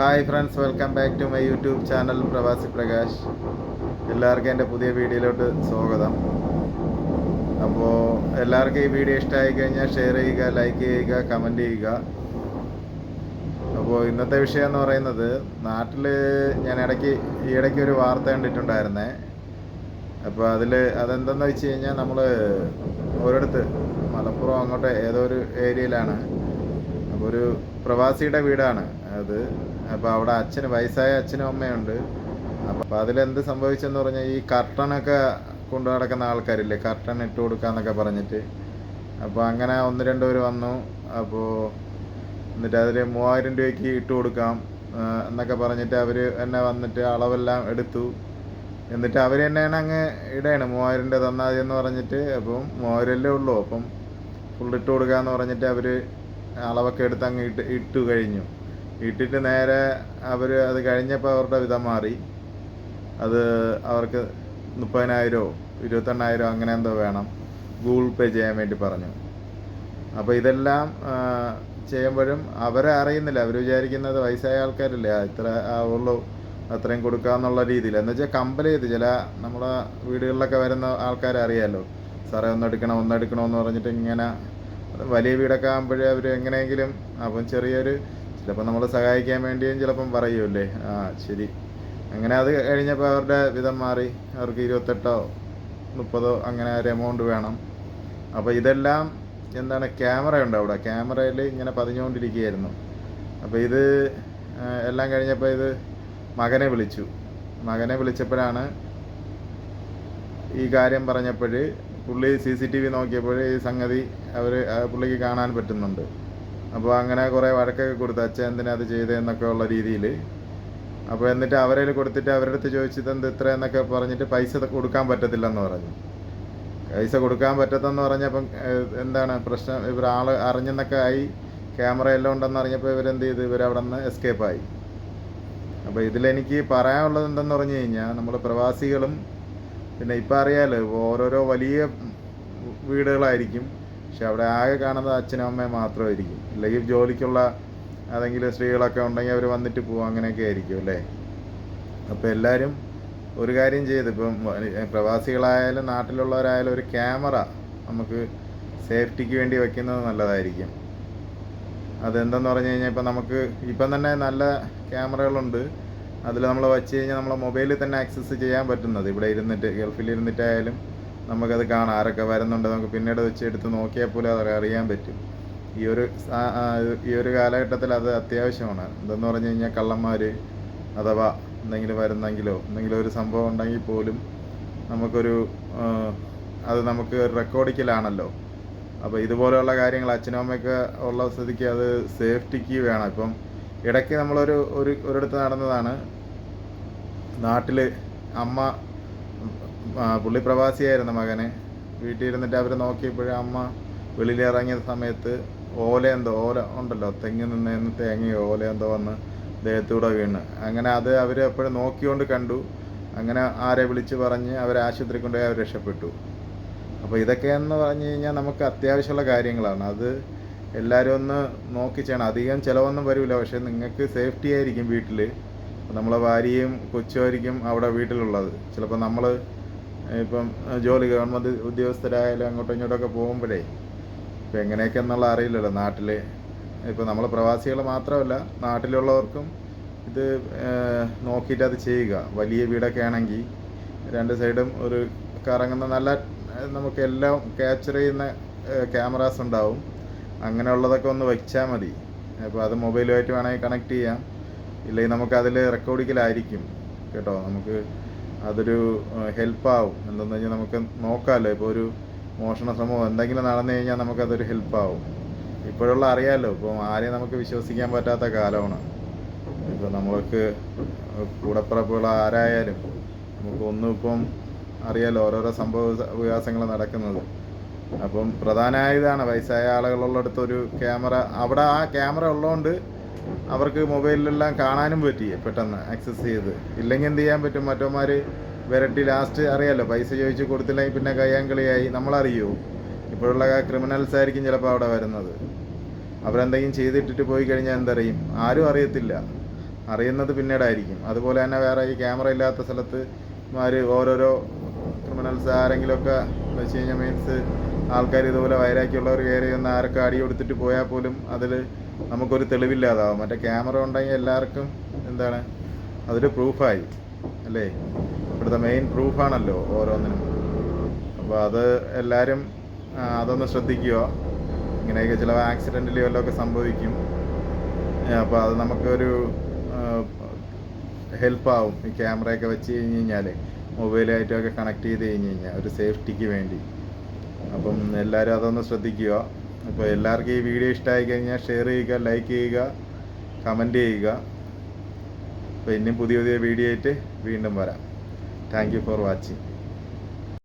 Hi friends welcome back to my YouTube channel Pravasi Prakash. എല്ലാവർക്കും എന്റെ പുതിയ വീഡിയോയിലോട്ട് സ്വാഗതം. അപ്പോൾ എല്ലാവർക്കും ഈ വീഡിയോ ഇഷ്ടമായി കഴിഞ്ഞാൽ ഷെയർ ചെയ്യുക ലൈക്ക് ചെയ്യുക കമന്റ് ചെയ്യുക. അപ്പോൾ ഇന്നത്തെ വിഷയം എന്ന് പറയുന്നത് നാട്ടിൽ ഞാൻ ഇടയ്ക്ക് ഈ ഇടയ്ക്ക് ഒരു വാർത്ത കണ്ടിട്ടുണ്ടായിരുന്നേ. അപ്പോൾ അതിൽ അതെന്തെന്ന് വെച്ച് കഴിഞ്ഞാൽ നമ്മൾ ഒരിടത്ത് മലപ്പുറം അങ്ങോട്ട് ഏതോ ഒരു ഏരിയയിലാണ്. അപ്പോൾ ഒരു പ്രവാസിയുടെ വീടാണ്. അത് അപ്പോൾ അവിടെ അച്ഛന് വയസ്സായ അച്ഛനും അമ്മയുണ്ട്. അപ്പോൾ അതിലെന്ത് സംഭവിച്ചെന്ന് പറഞ്ഞാൽ ഈ കർട്ടണൊക്കെ കൊണ്ടു നടക്കുന്ന ആൾക്കാരില്ലേ കർട്ടൺ ഇട്ട് കൊടുക്കാന്നൊക്കെ പറഞ്ഞിട്ട്. അപ്പോൾ അങ്ങനെ ഒന്ന് രണ്ട് പേര് വന്നു. അപ്പോൾ എന്നിട്ട് അതിൽ മൂവായിരം രൂപയ്ക്ക് ഇട്ട് കൊടുക്കാം എന്നൊക്കെ പറഞ്ഞിട്ട് അവർ എന്നെ വന്നിട്ട് അളവെല്ലാം എടുത്തു. എന്നിട്ട് അവർ തന്നെയാണ് അങ്ങ് ഇടയാണ് മൂവായിരം രൂപ തന്നാൽ എന്ന് പറഞ്ഞിട്ട്. അപ്പം മൂവായിരമല്ലേ ഉള്ളൂ. അപ്പം ഫുൾ ഇട്ട് കൊടുക്കാന്ന് പറഞ്ഞിട്ട് അവർ അളവൊക്കെ എടുത്ത് അങ്ങ് ഇട്ട് ഇട്ടു കഴിഞ്ഞു. ഇട്ടിട്ട് നേരെ അവർ അത് കഴിഞ്ഞപ്പോൾ അവരുടെ വിധം മാറി. അത് അവർക്ക് മുപ്പതിനായിരമോ ഇരുപത്തെണ്ണായിരമോ അങ്ങനെ എന്തോ വേണം. ഗൂഗിൾ പേ ചെയ്യാൻ വേണ്ടി പറഞ്ഞു. അപ്പോൾ ഇതെല്ലാം ചെയ്യുമ്പോഴും അവരെ അറിയുന്നില്ല. അവർ വിചാരിക്കുന്നത് വയസ്സായ ആൾക്കാരില്ലേ? ഇത്ര ആവുള്ളൂ അത്രയും കൊടുക്കാന്നുള്ള രീതിയിൽ. എന്ന് വെച്ചാൽ കമ്പൽ ചെയ്ത് ചില നമ്മളെ വീടുകളിലൊക്കെ വരുന്ന ആൾക്കാരെ അറിയാമല്ലോ സാറേ ഒന്നെടുക്കണം ഒന്നെടുക്കണം എന്ന് പറഞ്ഞിട്ട് ഇങ്ങനെ വലിയ വീടൊക്കെ ആകുമ്പോഴേ അവർ എങ്ങനെയെങ്കിലും അപ്പം ചെറിയൊരു ചിലപ്പോൾ നമ്മൾ സഹായിക്കാൻ വേണ്ടിയും ചിലപ്പം പറയുമല്ലേ ആ ശരി. അങ്ങനെ അത് കഴിഞ്ഞപ്പോൾ അവരുടെ വിധം മാറി. അവർക്ക് ഇരുപത്തെട്ടോ മുപ്പതോ അങ്ങനെ ഒരു എമൗണ്ട് വേണം. അപ്പോൾ ഇതെല്ലാം എന്താണ് ക്യാമറ ഉണ്ട് അവിടെ. ക്യാമറയിൽ ഇങ്ങനെ പതിഞ്ഞുകൊണ്ടിരിക്കുകയായിരുന്നു. അപ്പോൾ ഇത് എല്ലാം കഴിഞ്ഞപ്പോൾ ഇത് മകനെ വിളിച്ചു. മകനെ വിളിച്ചപ്പോഴാണ് ഈ കാര്യം പറഞ്ഞപ്പോൾ പുള്ളി സി സി ടി വി നോക്കിയപ്പോൾ ഈ സംഗതി അവർ പുള്ളിക്ക് കാണാൻ പറ്റുന്നുണ്ട്. അപ്പോൾ അങ്ങനെ കുറേ വഴക്കൊക്കെ കൊടുത്തു അച്ഛൻ എന്തിനാ അത് ചെയ്തതെന്നൊക്കെ ഉള്ള രീതിയിൽ അപ്പോൾ എന്നിട്ട് അവരെ കൊടുത്തിട്ട് അവരുടെ അടുത്ത് ചോദിച്ചത് എന്ത് ഇത്ര എന്നൊക്കെ പറഞ്ഞിട്ട് പൈസ കൊടുക്കാൻ പറ്റത്തില്ലെന്ന് പറഞ്ഞു. പൈസ കൊടുക്കാൻ പറ്റത്തെന്ന് പറഞ്ഞപ്പം എന്താണ് പ്രശ്നം? ഇവർ ആൾ അറിഞ്ഞെന്നൊക്കെ ആയി ക്യാമറ എല്ലാം ഉണ്ടെന്ന് അറിഞ്ഞപ്പോൾ ഇവരെന്ത് ചെയ്തു? ഇവർ അവിടെ നിന്ന് എസ്കേപ്പായി അപ്പോൾ ഇതിലെനിക്ക് പറയാനുള്ളത് എന്തെന്ന് പറഞ്ഞു കഴിഞ്ഞാൽ നമ്മൾ പ്രവാസികളും പിന്നെ ഇപ്പം അറിയാലോ ഓരോരോ വലിയ വീടുകളായിരിക്കും. പക്ഷെ അവിടെ ആകെ കാണുന്നത് അച്ഛനും അമ്മയും മാത്രമായിരിക്കും. അല്ലെങ്കിൽ ജോലിക്കുള്ള ഏതെങ്കിലും സ്ത്രീകളൊക്കെ ഉണ്ടെങ്കിൽ അവർ വന്നിട്ട് പോകും അങ്ങനെയൊക്കെ ആയിരിക്കും അല്ലേ? അപ്പോൾ എല്ലാവരും ഒരു കാര്യം ചെയ്ത് ഇപ്പം പ്രവാസികളായാലും നാട്ടിലുള്ളവരായാലും ഒരു ക്യാമറ നമുക്ക് സേഫ്റ്റിക്ക് വേണ്ടി വെക്കുന്നത് നല്ലതായിരിക്കും. അതെന്തെന്ന് പറഞ്ഞു കഴിഞ്ഞാൽ ഇപ്പം നമുക്ക് ഇപ്പം തന്നെ നല്ല ക്യാമറകളുണ്ട്. അതിൽ നമ്മൾ വെച്ച് കഴിഞ്ഞാൽ നമ്മളെ മൊബൈലിൽ തന്നെ ആക്സസ് ചെയ്യാൻ പറ്റുന്നത്. ഇവിടെ ഇരുന്നിട്ട് ഗൾഫിൽ ഇരുന്നിട്ടായാലും നമുക്കത് കാണാം. ആരൊക്കെ വരുന്നുണ്ട് നമുക്ക് പിന്നീട് വെച്ച് എടുത്ത് നോക്കിയാൽ പോലും അത് അറിയാൻ പറ്റും. ഈ ഒരു ഈ ഒരു കാലഘട്ടത്തിൽ അത് അത്യാവശ്യമാണ്. എന്തെന്ന് പറഞ്ഞു കഴിഞ്ഞാൽ കള്ളന്മാർ അഥവാ എന്തെങ്കിലും വരുന്നെങ്കിലോ എന്തെങ്കിലും ഒരു സംഭവം ഉണ്ടെങ്കിൽ പോലും നമുക്കൊരു അത് നമുക്ക് റെക്കോർഡിക്കലാണല്ലോ. അപ്പോൾ ഇതുപോലെയുള്ള കാര്യങ്ങൾ അച്ഛനും അമ്മയൊക്കെ ഉള്ള സ്ഥിതിക്ക് അത് സേഫ്റ്റിക്ക് വേണം. ഇപ്പം ഇടയ്ക്ക് നമ്മളൊരു ഒരു ഒരിടത്ത് നടന്നതാണ്. നാട്ടിൽ അമ്മ പുള്ളി പ്രവാസിയായിരുന്നു മകനെ. വീട്ടിൽ ഇരുന്നിട്ട് അവർ നോക്കിയപ്പോഴും അമ്മ വെളിയിലിറങ്ങിയ സമയത്ത് ഓല എന്തോ ഓല ഉണ്ടല്ലോ തെങ്ങി നിന്ന് തേങ്ങയോ എന്തോ വന്ന് ദേഹത്തൂടെ വീണ്. അങ്ങനെ അത് അവർ എപ്പോഴും നോക്കിക്കൊണ്ട് കണ്ടു. അങ്ങനെ ആരെ വിളിച്ച് പറഞ്ഞ് അവരെ ആശുപത്രി കൊണ്ടുപോയി അവർ രക്ഷപ്പെട്ടു. അപ്പോൾ ഇതൊക്കെയെന്ന് പറഞ്ഞു കഴിഞ്ഞാൽ നമുക്ക് അത്യാവശ്യമുള്ള കാര്യങ്ങളാണ്. അത് എല്ലാവരും ഒന്ന് നോക്കി ചെയ്യണം. അധികം ചിലവൊന്നും വരില്ല പക്ഷേ നിങ്ങൾക്ക് സേഫ്റ്റി ആയിരിക്കും വീട്ടിൽ നമ്മളെ ഭാര്യയും കൊച്ചുമായിരിക്കും അവിടെ വീട്ടിലുള്ളത്. ചിലപ്പോൾ നമ്മൾ ഇപ്പം ജോലി ഗവൺമെന്റ് ഉദ്യോഗസ്ഥരായാലും അങ്ങോട്ടും ഇങ്ങോട്ടൊക്കെ പോകുമ്പോഴേ ഇപ്പം എങ്ങനെയൊക്കെ എന്നുള്ള അറിയില്ലല്ലോ നാട്ടിൽ ഇപ്പം നമ്മൾ പ്രവാസികൾ മാത്രമല്ല നാട്ടിലുള്ളവർക്കും ഇത് നോക്കിയിട്ട് അത് ചെയ്യുക. വലിയ വീടൊക്കെ ആണെങ്കിൽ രണ്ട് സൈഡും ഒരു കറങ്ങുന്ന നല്ല നമുക്ക് എല്ലാം ക്യാപ്ചർ ചെയ്യുന്ന ക്യാമറാസ് ഉണ്ടാവും. അങ്ങനെയുള്ളതൊക്കെ ഒന്ന് വെച്ചാൽ മതി. അപ്പോൾ അത് മൊബൈലുമായിട്ട് വേണമെങ്കിൽ കണക്ട് ചെയ്യാം. ഇല്ലെങ്കിൽ നമുക്ക് അതിൽ റെക്കോർഡിക്കലായിരിക്കും കേട്ടോ? നമുക്ക് അതൊരു ഹെൽപ്പാവും. എന്തെന്ന് കഴിഞ്ഞാൽ നമുക്ക് നോക്കാമല്ലോ ഇപ്പോൾ ഒരു മോഷണ ശ്രമമോ എന്തെങ്കിലും നടന്നു കഴിഞ്ഞാൽ നമുക്കതൊരു ഹെൽപ്പാവും. ഇപ്പോഴുള്ള അറിയാമല്ലോ ഇപ്പം ആരെയും നമുക്ക് വിശ്വസിക്കാൻ പറ്റാത്ത കാലമാണ്. ഇപ്പം നമ്മൾക്ക് കൂടപ്പിറപ്പുകൾ ആരായാലും നമുക്ക് ഒന്നും ഇപ്പം അറിയാലോ ഓരോരോ സംഭവ വികാസങ്ങൾ നടക്കുന്നത്. അപ്പം പ്രധാനമായ ഇതാണ് വയസ്സായ ആളുകളുള്ളിടത്ത് ഒരു ക്യാമറ. അവിടെ ആ ക്യാമറ ഉള്ളതുകൊണ്ട് അവർക്ക് മൊബൈലിലെല്ലാം കാണാനും പറ്റി പെട്ടെന്ന് ആക്സസ് ചെയ്ത്. ഇല്ലെങ്കിൽ എന്ത് ചെയ്യാൻ പറ്റും? മറ്റോമാർ വിരട്ടി ലാസ്റ്റ് അറിയാലോ പൈസ ചോദിച്ച് കൊടുത്തില്ലെങ്കിൽ പിന്നെ കയ്യാങ്കളിയായി. നമ്മളറിയോ? ഇപ്പോഴുള്ള ക്രിമിനൽസ് ആയിരിക്കും ചിലപ്പോൾ അവിടെ വരുന്നത്. അവരെന്തെങ്കിലും ചെയ്തിട്ടിട്ട് പോയി കഴിഞ്ഞാൽ എന്തറിയും? ആരും അറിയത്തില്ല. അറിയുന്നത് പിന്നീടായിരിക്കും. അതുപോലെ തന്നെ വേറെ ഈ ക്യാമറ ഇല്ലാത്ത സ്ഥലത്ത് മാർ ഓരോരോ ക്രിമിനൽസ് ആരെങ്കിലുമൊക്കെ എന്ന് വെച്ച് കഴിഞ്ഞാൽ മീൻസ് ആൾക്കാർ ഇതുപോലെ വൈരാഗ്യമുള്ളവർ കയറി ഒന്ന് ആർക്കും അടി കൊടുത്തിട്ട് പോയാൽ പോലും അതിൽ നമുക്കൊരു തെളിവില്ലാതാവും. മറ്റേ ക്യാമറ ഉണ്ടെങ്കിൽ എല്ലാവർക്കും എന്താണ്? അതൊരു പ്രൂഫായി അല്ലേ? ഇവിടുത്തെ മെയിൻ പ്രൂഫാണല്ലോ ഓരോന്നിനും. അപ്പോൾ അത് എല്ലാവരും അതൊന്ന് ശ്രദ്ധിക്കുക. ഇങ്ങനെയൊക്കെ ചില ആക്സിഡന്റിൽ വല്ലതൊക്കെ സംഭവിക്കും. അപ്പോൾ അത് നമുക്കൊരു ഹെൽപ്പാവും ഈ ക്യാമറയൊക്കെ വെച്ച് കഴിഞ്ഞ് കഴിഞ്ഞാൽ മൊബൈലായിട്ടൊക്കെ കണക്ട് ചെയ്ത് കഴിഞ്ഞ് കഴിഞ്ഞാൽ ഒരു സേഫ്റ്റിക്ക് വേണ്ടി. അപ്പം എല്ലാവരും അതൊന്ന് ശ്രദ്ധിക്കുക. അപ്പോൾ എല്ലാവർക്കും ഈ വീഡിയോ ഇഷ്ടമായി കഴിഞ്ഞാൽ ഷെയർ ചെയ്യുക ലൈക്ക് ചെയ്യുക കമന്റ് ചെയ്യുക. അപ്പോൾ ഇനിയും പുതിയ പുതിയ വീഡിയോ ആയിട്ട് വീണ്ടും വരാം. Thank for watching